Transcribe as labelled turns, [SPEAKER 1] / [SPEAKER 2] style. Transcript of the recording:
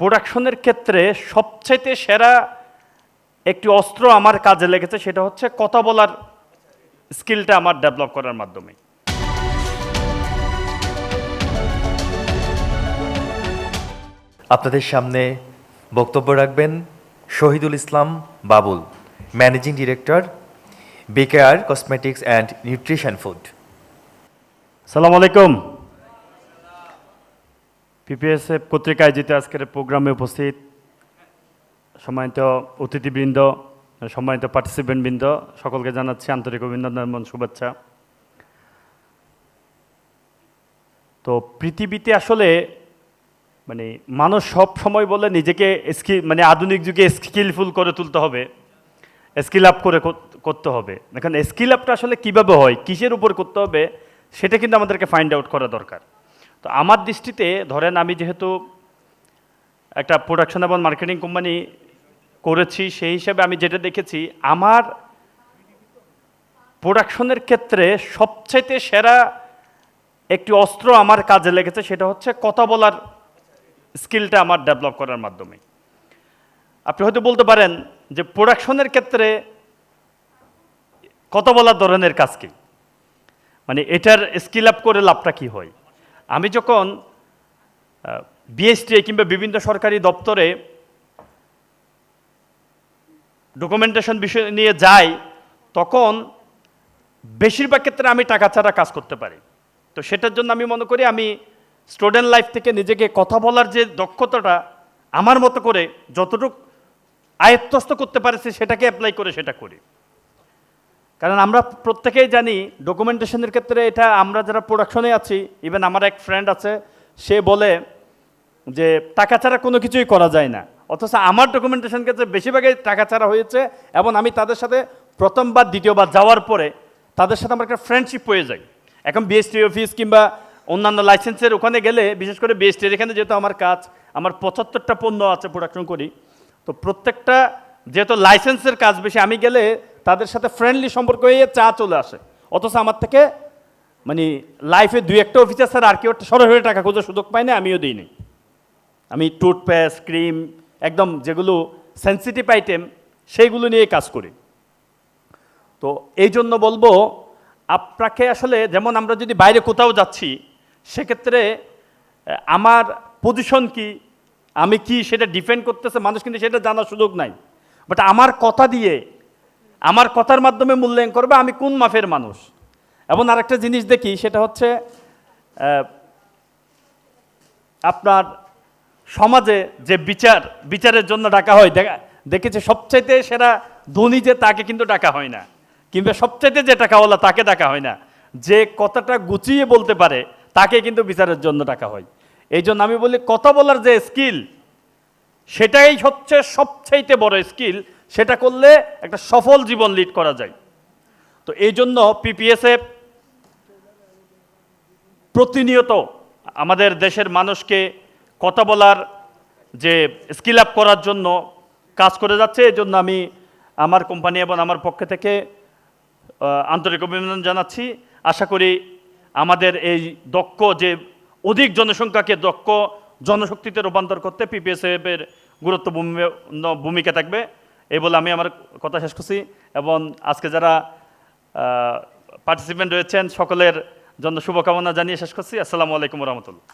[SPEAKER 1] প্রোডাকশনের ক্ষেত্রে সবচাইতে সেরা একটি অস্ত্র আমার কাজে লেগেছে সেটা হচ্ছে কথা বলার স্কিলটা আমার ডেভেলপ করার মাধ্যমে।
[SPEAKER 2] আপনাদের সামনে বক্তব্য রাখবেন Shahidul Islam Babul managing director BKR cosmetics and nutrition food.
[SPEAKER 1] সালাম আলাইকুম। পিপিএসএফ পত্রিকা আয়োজিত আজকের প্রোগ্রামে উপস্থিত সম্মানিত অতিথিবৃন্দ, সম্মানিত পার্টিসিপেন্টবৃন্দ সকলকে জানাচ্ছি আন্তরিক অভিনন্দন এবং শুভেচ্ছা। তো পৃথিবীতে আসলে মানে মানুষ সব সময় বলে নিজেকে স্কিল মানে আধুনিক যুগে স্কিলফুল করে তুলতে হবে স্কিল আপ করে করতে হবে। এখন স্কিল আপটা আসলে কীভাবে হয়, কিসের উপর করতে হবে, সেটা কিন্তু আমাদেরকে ফাইন্ড আউট করা দরকার। তো আমার দৃষ্টিতে, ধরেন আমি যেহেতু একটা প্রোডাকশন এবং মার্কেটিং কোম্পানি করেছি, সেই হিসাবে আমি যেটা দেখেছি, আমার প্রোডাকশনের ক্ষেত্রে সবচাইতে সেরা একটি অস্ত্র আমার কাজে লেগেছে, সেটা হচ্ছে কথা বলার স্কিলটা আমার ডেভেলপ করার মাধ্যমে। আপনি হয়তো বলতে পারেন যে প্রোডাকশনের ক্ষেত্রে কথা বলার ধরনের কাজ কি? মানে এটার স্কিল আপ করে লাভটা কি হয়? আমি যখন বিএসটি কিংবা বিভিন্ন সরকারি দপ্তরে ডকুমেন্টেশন বিষয় নিয়ে যাই, তখন বেশিরভাগ ক্ষেত্রে আমি টাকা ছাড়া কাজ করতে পারি। তো সেটার জন্য আমি মনে করি আমি স্টুডেন্ট লাইফ থেকে নিজেকে কথা বলার যে দক্ষতাটা আমার মতো করে যতটুকু আয়ত্তস্ত করতে পারেছি, সেটাকে অ্যাপ্লাই করে সেটা করি। কারণ আমরা প্রত্যেকেই জানি ডকুমেন্টেশনের ক্ষেত্রে এটা আমরা যারা প্রোডাকশনে আছি ইভেন আমার এক ফ্রেন্ড আছে, সে বলে যে টাকা ছাড়া কোনো কিছুই করা যায় না। অথচ আমার ডকুমেন্টেশন ক্ষেত্রে বেশিরভাগই টাকা ছাড়া হয়েছে এবং আমি তাদের সাথে প্রথমবার দ্বিতীয়বার যাওয়ার পরে তাদের সাথে আমার একটা ফ্রেন্ডশিপ হয়ে যায়। এখন বিএসটি অফিস কিংবা অন্যান্য লাইসেন্সের ওখানে গেলে, বিশেষ করে বিএসটির এখানে যেহেতু আমার কাজ, আমার পঁচাত্তরটা পণ্য আছে প্রোডাকশন করি, তো প্রত্যেকটা যেহেতু লাইসেন্সের কাজ বেশি, আমি গেলে তাদের সাথে ফ্রেন্ডলি সম্পর্ক হয়ে চা চলে আসে। অথচ আমার থেকে মানে লাইফে দুই একটা অফিসার স্যার আর কেউ সরাসরি টাকা খোঁজার সুযোগ পায় না, আমিও দিইনি আমি টুথপেস্ট ক্রিম একদম যেগুলো সেন্সিটিভ আইটেম সেইগুলো নিয়ে কাজ করি। তো এই জন্য বলব, আপনাকে আসলে যেমন আমরা যদি বাইরে কোথাও যাচ্ছি, সেক্ষেত্রে আমার পজিশন কি, আমি কি সেটা ডিফেন্ড করতেছে, মানুষ কিন্তু সেটা জানার সুযোগ নাই। বাট আমার কথা দিয়ে আমার কথার মাধ্যমে মূল্যায়ন করবে, আমি কোন মাফের মানুষ? এবং আরেকটা জিনিস দেখি, সেটা হচ্ছে আপনার সমাজে যে বিচার, বিচারের জন্য ডাকা হয়, দেখা, দেখেছে সবচাইতে সেরা ধনী যে তাকে কিন্তু ডাকা হয় না, কিংবা সবচাইতে যে টাকাওয়ালা তাকে ডাকা হয় না, যে কথাটা গুছিয়ে বলতে পারে, তাকে কিন্তু বিচারের জন্য ডাকা হয়। এই জন্য আমি বলি, কথা বলার যে স্কিল সেটাই হচ্ছে সবচাইতে বড় স্কিল সেটা করলে একটা সফল জীবন লিড করা যায়। তো এই জন্য পিপিএসএফ প্রতিনিয়ত আমাদের দেশের মানুষকে কথা বলার যে স্কিল আপ করার জন্য কাজ করে যাচ্ছে। এই জন্য আমি আমার কোম্পানি এবং আমার পক্ষ থেকে আন্তরিক অভিনন্দন জানাচ্ছি। আশা করি আমাদের এই দক্ষ যে অধিক জনসংখ্যাকে দক্ষ জনশক্তিতে রূপান্তর করতে পিপিএসএফ এর গুরুত্বপূর্ণ ভূমিকা থাকবে। এই বলে আমি আমার কথা শেষ করছি এবং আজকে যারা পার্টিসিপেন্ট রয়েছেন, সকলের জন্য শুভকামনা জানিয়ে শেষ করছি। আসসালামু আলাইকুম রহমতুল্লাহ।